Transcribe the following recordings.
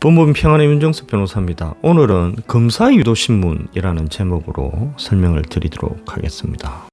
법무부 평안의 윤정수 변호사입니다. 오늘은 검사 유도 신문이라는 제목으로 설명을 드리도록 하겠습니다.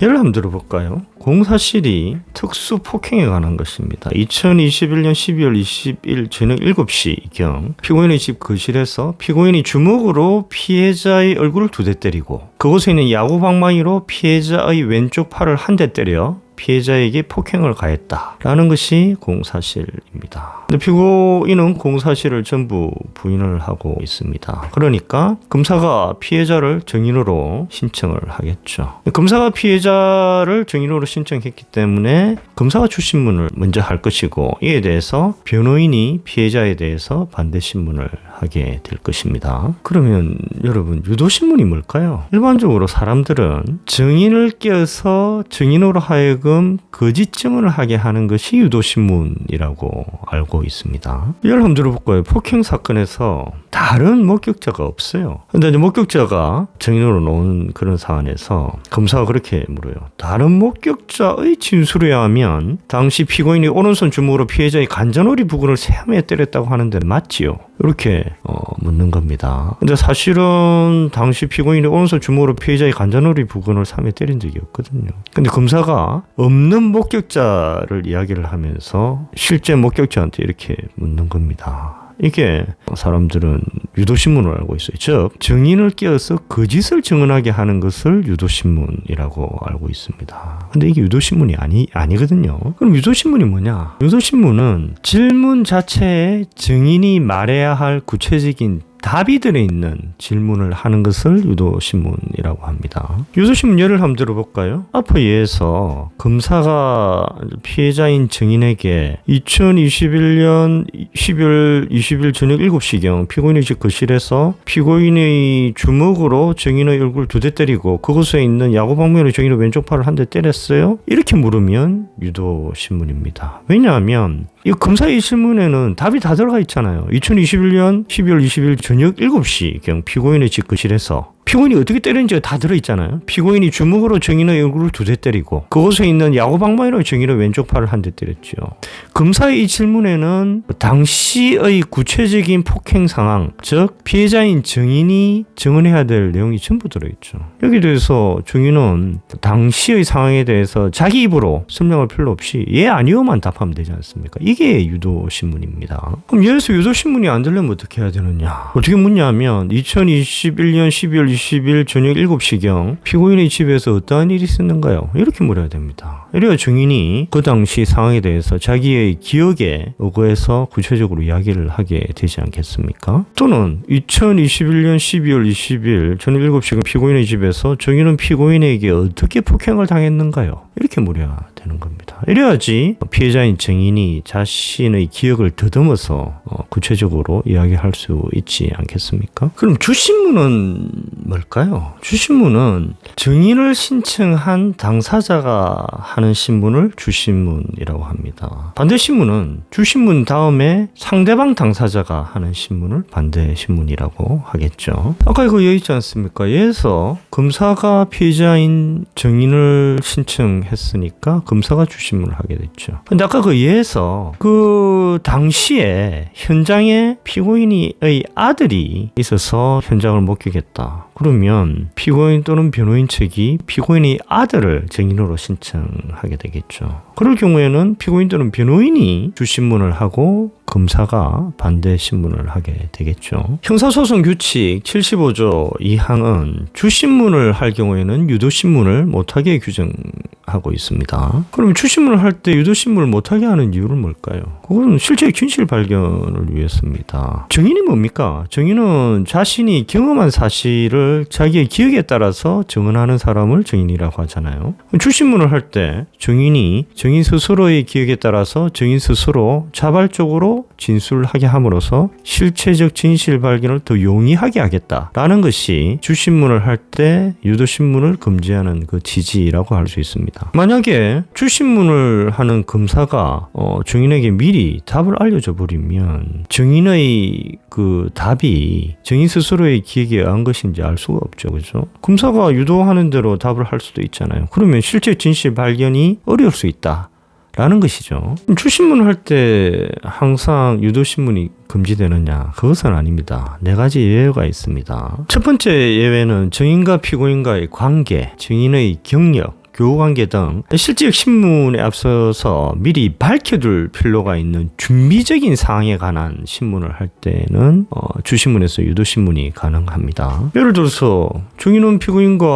예를 한번 들어볼까요? 공사실이 특수 폭행에 관한 것입니다. 2021년 12월 20일 저녁 7시경 피고인의 집 거실에서 피고인이 주먹으로 피해자의 얼굴을 두 대 때리고 그곳에 있는 야구 방망이로 피해자의 왼쪽 팔을 한 대 때려 피해자에게 폭행을 가했다라는 것이 공사실입니다. 근데 피고인은 공사실을 전부 부인을 하고 있습니다. 그러니까 검사가 피해자를 증인으로 신청을 하겠죠. 검사가 피해자를 증인으로 신청했기 때문에 검사가 출신문을 먼저 할 것이고 이에 대해서 변호인이 피해자에 대해서 반대 신문을 하게 될 것입니다. 그러면 여러분 유도신문이 뭘까요? 일반적으로 사람들은 증인을 껴서 증인으로 하여금 거짓 증언을 하게 하는 것이 유도신문이라고 알고 있습니다. 들어볼까요? 폭행 사건에서 다른 목격자가 없어요. 근데 이제 목격자가 증인으로 나온 그런 사안에서 검사가 그렇게 물어요. 다른 목격자의 진술에 하면 당시 피고인이 오른손 주먹으로 피해자의 간전오리 부근을 세함에 때렸다고 하는데 맞지요? 이렇게 어, 묻는 겁니다. 근데 사실은 당시 피고인이 오른손 주먹으로 피해자의 간전오리 부근을 삼에 때린 적이 없거든요. 근데 검사가 없는 목격자를 이야기를 하면서 실제 목격자한테 이렇게 묻는 겁니다. 이게 사람들은 유도신문을 알고 있어요. 즉, 증인을 끼워서 거짓을 증언하게 하는 것을 유도신문이라고 알고 있습니다. 근데 이게 유도신문이 아니, 아니거든요. 그럼 유도신문이 뭐냐? 유도신문은 질문 자체에 증인이 말해야 할 구체적인 답이 들어 있는 질문을 하는 것을 유도신문이라고 합니다. 유도신문 예를 한번 들어볼까요? 앞에 예에서 검사가 피해자인 증인에게 2021년 12월 20일 저녁 7시경 피고인의 집 거실에서 피고인의 주먹으로 증인의 얼굴 두 대 때리고 그곳에 있는 야구 방면으로 증인의 왼쪽 팔을 한 대 때렸어요? 이렇게 물으면 유도신문입니다. 왜냐하면 이 검사의 실문에는 답이 다 들어가 있잖아요. 2021년 12월 20일 저녁 7시경 피고인의 집 거실에서 피고인이 어떻게 때렸는지가 다 들어있잖아요. 피고인이 주먹으로 정인의 얼굴을 두 대 때리고 그곳에 있는 야구방망이로 정인의 왼쪽 팔을 한 대 때렸죠. 검사의 이 질문에는 당시의 구체적인 폭행 상황, 즉 피해자인 증인이 증언해야 될 내용이 전부 들어있죠. 여기 대해서 증인은 당시의 상황에 대해서 자기 입으로 설명할 필요 없이 예 아니오만 답하면 되지 않습니까? 이게 유도신문입니다. 그럼 여기서 유도신문이 안 되려면 어떻게 해야 되느냐? 어떻게 묻냐면 2021년 12월 20일 저녁 7시경 피고인의 집에서 어떠한 일이 있었는가요? 이렇게 물어야 됩니다. 이래야 증인이 그 당시 상황에 대해서 자기의 기억에 의거해서 구체적으로 이야기를 하게 되지 않겠습니까? 또는 2021년 12월 20일 저녁 7시경 피고인의 집에서 증인은 피고인에게 어떻게 폭행을 당했는가요? 이렇게 물어야 되는 겁니다. 이래야지 피해자인 증인이 자신의 기억을 더듬어서 어, 구체적으로 이야기할 수 있지 않겠습니까? 그럼 주신문은 뭘까요? 주신문은 증인을 신청한 당사자가 하는 신문을 주신문이라고 합니다. 반대 신문은 주신문 다음에 상대방 당사자가 하는 신문을 반대 신문이라고 하겠죠. 아까 이거 얘기 있지 않습니까? 얘에서 검사가 피해자인 증인을 신청했으니까 검 사가 주신문을 하게 됐죠. 근데 아까 그 예에서 그 당시에 현장에 피고인의 아들이 있어서 현장을 목격했다. 그러면 피고인 또는 변호인 측이 피고인의 아들을 증인으로 신청하게 되겠죠. 그럴 경우에는 피고인 또는 변호인이 주신문을 하고 검사가 반대 신문을 하게 되겠죠. 형사소송 규칙 75조 2항은 주신문을 할 경우에는 유도신문을 못하게 규정하고 있습니다. 그럼 주신문을 할 때 유도신문을 못하게 하는 이유는 뭘까요? 그건 실제 진실 발견을 위해서입니다. 증인이 뭡니까? 증인은 자신이 경험한 사실을 자기의 기억에 따라서 증언하는 사람을 증인이라고 하잖아요. 주신문을 할 때 증인이 증인 스스로의 기억에 따라서 증인 스스로 자발적으로 진술하게 함으로써 실체적 진실 발견을 더 용이하게 하겠다라는 것이 주신문을 할 때 유도신문을 금지하는 그 지지라고 할 수 있습니다. 만약에 주신문을 하는 검사가 어, 증인에게 미리 답을 알려줘 버리면 증인의 그 답이 증인 스스로의 기억에 의한 것인지 알 수가 없죠, 그죠? 검사가 유도하는 대로 답을 할 수도 있잖아요. 그러면 실제 진실 발견이 어려울 수 있다. 라는 것이죠. 주신문을 할때 항상 유도신문이 금지되느냐? 그것은 아닙니다. 네 가지 예외가 있습니다. 첫 번째 예외는 증인과 피고인과의 관계, 증인의 경력, 교우관계 등 실제 신문에 앞서서 미리 밝혀둘 필요가 있는 준비적인 사항에 관한 신문을 할 때는 어, 주신문에서 유도신문이 가능합니다. 예를 들어서 증인은 피고인과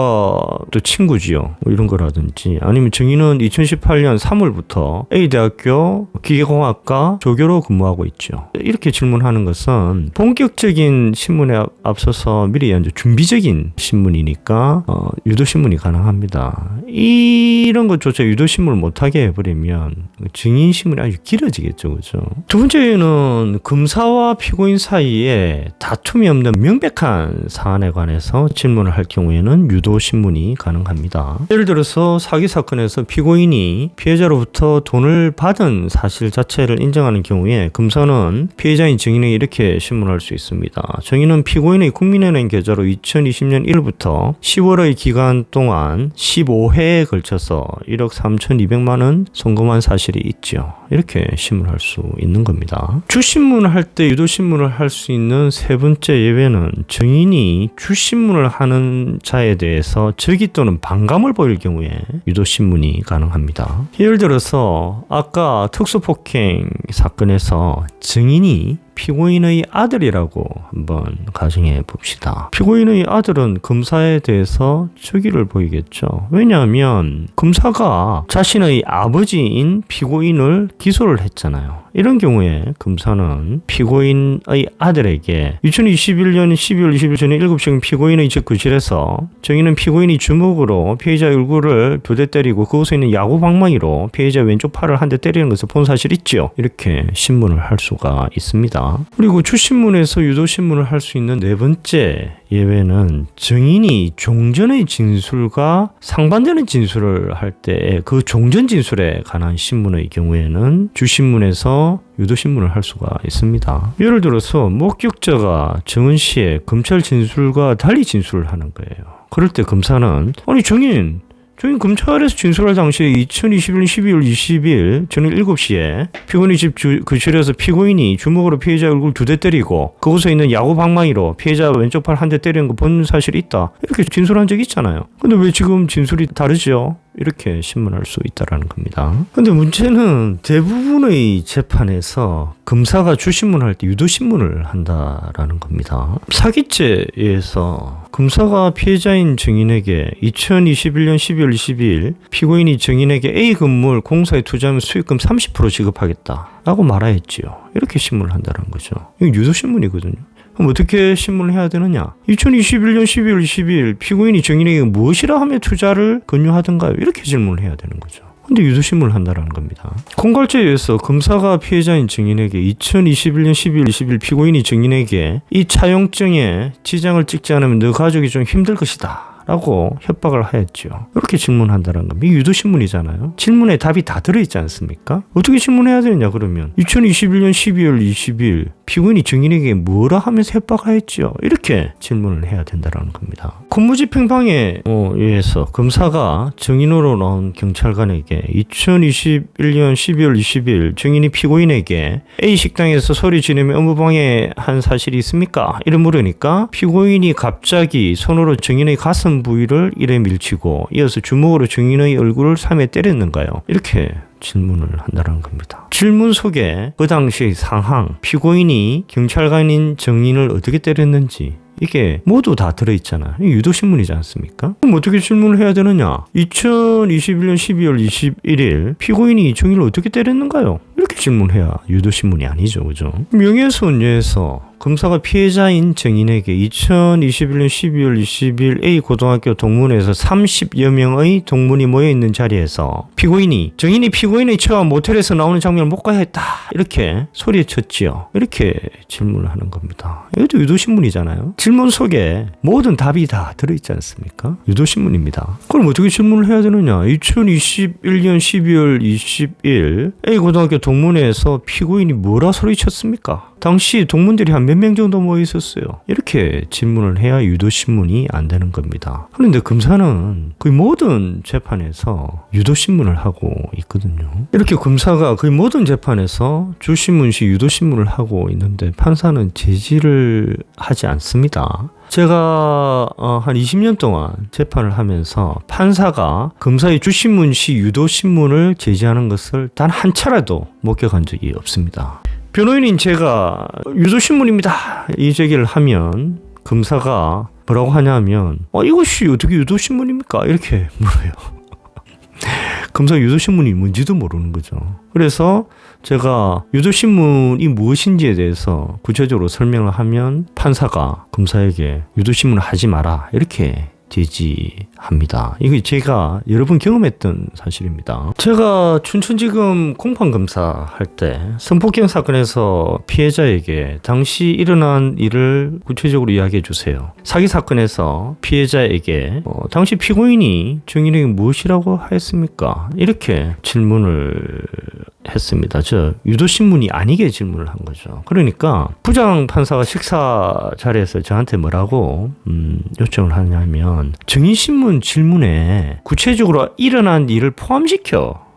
또 친구지요. 뭐 이런 거라든지 아니면 증인은 2018년 3월부터 A대학교 기계공학과 조교로 근무하고 있죠. 이렇게 질문하는 것은 본격적인 신문에 앞서서 미리 준비적인 신문이니까 어, 유도신문이 가능합니다. 이 이런 것조차 유도신문을 못하게 해버리면 증인신문이 아주 길어지겠죠. 그죠? 두 번째는 검사와 피고인 사이에 다툼이 없는 명백한 사안에 관해서 질문을 할 경우에는 유도신문이 가능합니다. 예를 들어서 사기 사건에서 피고인이 피해자로부터 돈을 받은 사실 자체를 인정하는 경우에 검사는 피해자인 증인에게 이렇게 신문할 수 있습니다. 증인은 피고인의 국민은행 계좌로 2020년 1일부터 10월의 기간 동안 15회 에 걸쳐서 1억 3,200만 원 송금한 사실이 있죠. 이렇게 신문할 수 있는 겁니다. 주신문을 할 때 유도신문을 할 수 있는 세 번째 예외는 증인이 주신문을 하는 자에 대해서 적의 또는 반감을 보일 경우에 유도신문이 가능합니다. 예를 들어서 아까 특수폭행 사건에서 증인이 피고인의 아들이라고 한번 가정해 봅시다. 피고인의 아들은 검사에 대해서 적의를 보이겠죠. 왜냐하면 검사가 자신의 아버지인 피고인을 기소를 했잖아요. 이런 경우에 검사는 피고인의 아들에게 2021년 12월 20일 전에 7시경 피고인의 집 거실에서 정의는 피고인이 주먹으로 피해자 얼굴을 두 대 때리고 그곳에 있는 야구 방망이로 피해자 왼쪽 팔을 한 대 때리는 것을 본 사실 있죠. 이렇게 신문을 할 수가 있습니다. 그리고 주신문에서 유도신문을 할 수 있는 네 번째 예외는 증인이 종전의 진술과 상반되는 진술을 할 때 그 종전 진술에 관한 신문의 경우에는 주신문에서 유도신문을 할 수가 있습니다. 예를 들어서 목격자가 정은 씨의 검찰 진술과 달리 진술을 하는 거예요. 그럴 때 검사는 아니 정인 저희 검찰에서 진술할 당시에 2021년 12월 20일 저녁 7시에 피고인이 집 주, 그실에서 피고인이 주먹으로 피해자 얼굴 두 대 때리고 그곳에 있는 야구 방망이로 피해자 왼쪽 팔 한 대 때리는 거 본 사실이 있다. 이렇게 진술한 적이 있잖아요. 근데 왜 지금 진술이 다르죠? 이렇게 신문할 수 있다라는 겁니다. 근데 문제는 대부분의 재판에서 검사가 주신문할 때 유도신문을 한다라는 겁니다. 사기죄에서 검사가 피해자인 증인에게 2021년 12월 22일 피고인이 증인에게 A 건물 공사에 투자하면 수익금 30% 지급하겠다라고 말하였지요. 이렇게 신문을 한다는 거죠. 이거 유도신문이거든요. 그럼 어떻게 신문을 해야 되느냐? 2021년 12월 22일 피고인이 증인에게 무엇이라 하며 투자를 권유하던가요? 이렇게 질문을 해야 되는 거죠. 근데 유도신문을 한다라는 겁니다. 공갈죄에 의해서 검사가 피해자인 증인에게 2021년 12월 20일 피고인이 증인에게 이 차용증에 지장을 찍지 않으면 너 가족이 좀 힘들 것이다. 라고 협박을 하였죠. 이렇게 질문한다는 겁니다. 이 유도신문이잖아요. 질문에 답이 다 들어있지 않습니까? 어떻게 질문해야 되느냐, 그러면. 2021년 12월 20일 피고인이 증인에게 뭐라 하면서 협박하였죠. 이렇게 질문을 해야 된다는 겁니다. 공무집행방해에 의해서 검사가 증인으로 나온 경찰관에게 2021년 12월 20일 증인이 피고인에게 A 식당에서 소리 지르며 업무방해한 사실이 있습니까? 이를 물으니까 피고인이 갑자기 손으로 증인의 가슴 부위를 이래 밀치고 이어서 주먹으로 증인의 얼굴을 3회 때렸는가요? 이렇게 질문을 한다는 겁니다. 질문 속에 그 당시의 상황, 피고인이 경찰관인 정인을 어떻게 때렸는지 이게 모두 다 들어있잖아. 유도신문이지 않습니까? 그럼 어떻게 질문을 해야 되느냐? 2021년 12월 21일 피고인이 정인을 어떻게 때렸는가요? 이렇게 질문해야 유도신문이 아니죠. 그죠? 명예훼손죄에서 검사가 피해자인 정인에게 2021년 12월 20일 A 고등학교 동문회에서 30여 명의 동문이 모여 있는 자리에서 피고인이 정인이 피고인의 처와 모텔에서 나오는 장면을 못 가야 했다 이렇게 소리쳤지요. 이렇게 질문을 하는 겁니다. 이것도 유도신문이잖아요. 질문 속에 모든 답이 다 들어있지 않습니까? 유도신문입니다. 그럼 어떻게 질문을 해야 되느냐? 2021년 12월 20일 A 고등학교 동문회에서 피고인이 뭐라 소리쳤습니까? 당시 동문들이 한 몇 명 정도 모여 있었어요. 이렇게 질문을 해야 유도신문이 안 되는 겁니다. 그런데 검사는 거의 모든 재판에서 유도신문을 하고 있거든요. 이렇게 검사가 거의 모든 재판에서 주신문시 유도신문을 하고 있는데 판사는 제지를 하지 않습니다. 제가 어, 한 20년 동안 재판을 하면서 판사가 검사의 주신문시 유도신문을 제지하는 것을 단 한 차례도 목격한 적이 없습니다. 변호인인 제가 유도신문입니다. 이 제기를 하면 검사가 뭐라고 하냐면 어, 이것이 어떻게 유도신문입니까? 이렇게 물어요. 검사 유도신문이 뭔지도 모르는 거죠. 그래서 제가 유도신문이 무엇인지에 대해서 구체적으로 설명을 하면 판사가 검사에게 유도신문을 하지 마라 이렇게 제지합니다. 이거 제가 여러 번 경험했던 사실입니다. 제가 춘천지검 공판검사 할 때 성폭행 사건에서 피해자에게 당시 일어난 일을 구체적으로 이야기해 주세요. 사기 사건에서 피해자에게 어, 당시 피고인이 증인에게 무엇이라고 하였습니까? 이렇게 질문을 했습니다. 저 유도신문이 아니게 질문을 한 거죠. 그러니까 부장 판사가 식사 자리에서 저한테 뭐라고 음, 요청을 하냐면 증인신문 질문에 구체적으로 일어난 일을 포함시켜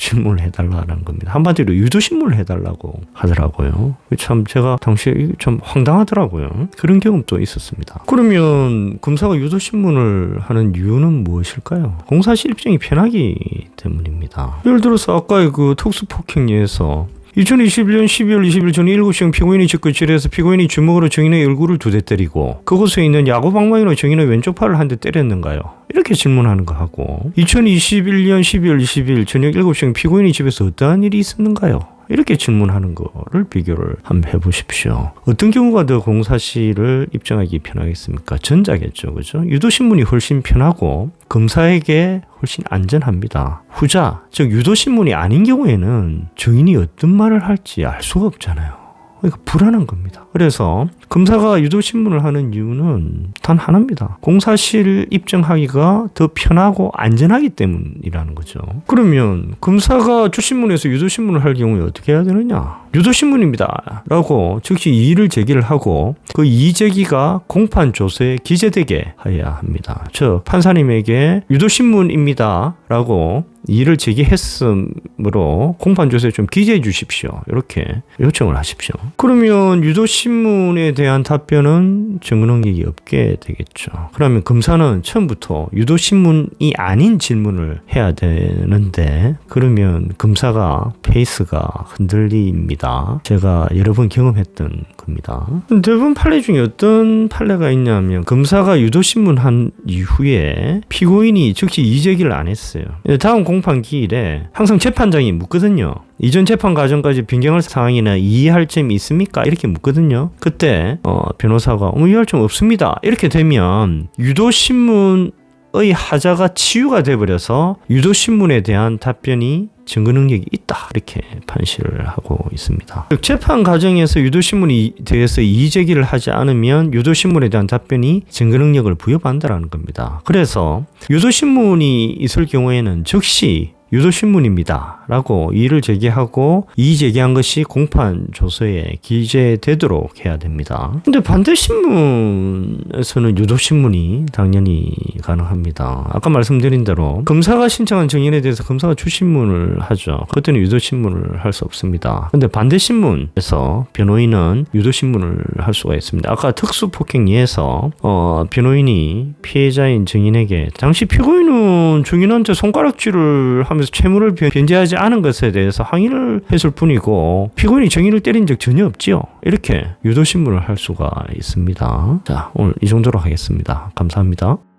질문을 해달라는 겁니다. 한마디로 유도신문을 해달라고 하더라고요. 참 제가 당시에 좀 황당하더라고요. 그런 경험도 있었습니다. 그러면 검사가 유도신문을 하는 이유는 무엇일까요? 공사실입증이 편하기 때문입니다. 예를 들어서 아까의 그 특수폭행에서 2021년 12월 20일 저녁 7시경 피고인이 접근실에서 피고인이 주먹으로 정인의 얼굴을 두 대 때리고 그곳에 있는 야구 방망이로 정인의 왼쪽 팔을 한 대 때렸는가요? 이렇게 질문하는 거 하고 2021년 12월 20일 저녁 7시경 피고인이 집에서 어떠한 일이 있었는가요? 이렇게 질문하는 거를 비교를 한번 해보십시오. 어떤 경우가 더 공사실을 입증하기 편하겠습니까? 전자겠죠, 그죠? 유도 신문이 훨씬 편하고 검사에게 훨씬 안전합니다. 후자, 즉 유도 신문이 아닌 경우에는 증인이 어떤 말을 할지 알 수가 없잖아요. 그러니까 불안한 겁니다. 그래서 검사가 유도신문을 하는 이유는 단 하나입니다. 공사실 입증하기가 더 편하고 안전하기 때문이라는 거죠. 그러면 검사가 주신문에서 유도신문을 할 경우에 어떻게 해야 되느냐? 유도신문입니다. 라고 즉시 이의를 제기를 하고 그 이의 제기가 공판 조서에 기재되게 해야 합니다. 저 판사님에게 유도신문입니다. 라고 이의를 제기했으므로 공판 조서에 좀 기재해 주십시오. 이렇게 요청을 하십시오. 그러면 유도신문에 대한 답변은 증거 능력이 없게 되겠죠. 그러면 검사는 처음부터 유도신문이 아닌 질문을 해야 되는데 그러면 검사가 페이스가 흔들립니다. 제가 여러 번 경험했던 겁니다. 대부분 판례 중에 어떤 판례가 있냐면 검사가 유도신문 한 이후에 피고인이 즉시 이의제기를 안 했어요. 다음 공판 기일에 항상 재판장이 묻거든요. 이전 재판 과정까지 변경할 사항이나 이해할 점이 있습니까? 이렇게 묻거든요. 그때 어, 변호사가 어, 이해할 점 없습니다. 이렇게 되면 유도신문 의 하자가 치유가 돼버려서 유도신문에 대한 답변이 증거 능력이 있다 이렇게 판시를 하고 있습니다. 즉 재판 과정에서 유도신문에 대해서 이의제기를 하지 않으면 유도신문에 대한 답변이 증거 능력을 부여받는다는 겁니다. 그래서 유도신문이 있을 경우에는 즉시 유도신문입니다. 라고 이의를 제기하고 이의 제기한 것이 공판 조서에 기재되도록 해야 됩니다. 근데 반대신문에서는 유도신문이 당연히 가능합니다. 아까 말씀드린 대로 검사가 신청한 증인에 대해서 검사가 주신문을 하죠. 그때는 유도신문을 할 수 없습니다. 근데 반대신문에서 변호인은 유도신문을 할 수가 있습니다. 아까 특수폭행예에서 어, 변호인이 피해자인 증인에게 당시 피고인은 증인한테 손가락질을 하면 하면서 채무를 변제하지 않은 것에 대해서 항의를 했을 뿐이고 피고인이 정의를 때린 적 전혀 없지요. 이렇게 유도신문을 할 수가 있습니다. 자, 오늘 이 정도로 하겠습니다. 감사합니다.